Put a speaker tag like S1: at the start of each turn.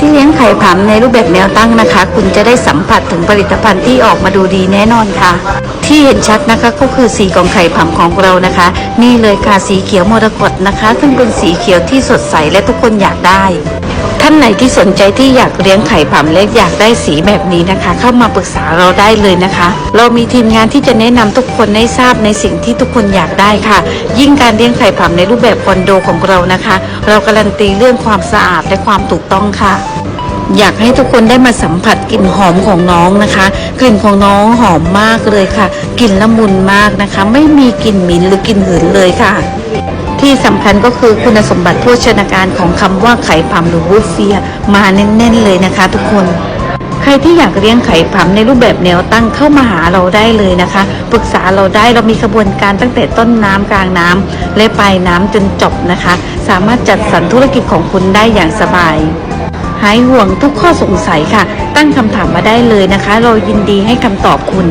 S1: ที่เลี้ยงไข่ผำในรูปแบบแนวตั้งนะคะ คุณจะได้สัมผัสถึงผลิตภัณฑ์ที่ออกมาดูดีแน่นอนค่ะ ที่เห็นชัดนะคะก็คือสีของไข่ผำของเรานะคะ นี่เลยค่ะสีเขียวมรกตนะคะ ซึ่งเป็นสีเขียวที่สดใสและทุกคนอยากได้านไหนที่สนใจที่อยากเลี้ยงไข่ผำและอยากได้สีแบบนี้นะคะ เข้ามาปรึกษาเราได้เลยนะคะ เรามีทีมงานที่จะแนะนำทุกคนให้ทราบในสิ่งที่ทุกคนอยากได้ค่ะ ยิ่งการเลี้ยงไข่ผำในรูปแบบคอนโดของเรานะคะ เราการันตีเรื่องความสะอาดและความถูกต้องค่ะอยากให้ทุกคนได้มาสัมผัสกลิ่นหอมของน้องนะคะ กลิ่นของน้องหอมมากเลยค่ะ กลิ่นละมุนมากนะคะ ไม่มีกลิ่นหมิ่นหรือกลิ่นหืนเลยค่ะ ที่สำคัญก็คือคุณสมบัติโภชนาการของคำว่าไข่ผำหรือวูฟเฟียมาแน่นๆเลยนะคะทุกคน ใครที่อยากเลี้ยงไข่ผำในรูปแบบแนวตั้งเข้ามาหาเราได้เลยนะคะ ปรึกษาเราได้เรามีกระบวนการตั้งแต่ต้นน้ำกลางน้ำและปลายน้ำจนจบนะคะ สามารถจัดสรรธุรกิจของคุณได้อย่างสบายหายห่วงทุกข้อสงสัยค่ะ ตั้งคำถามมาได้เลยนะคะ เรายินดีให้คำตอบคุณ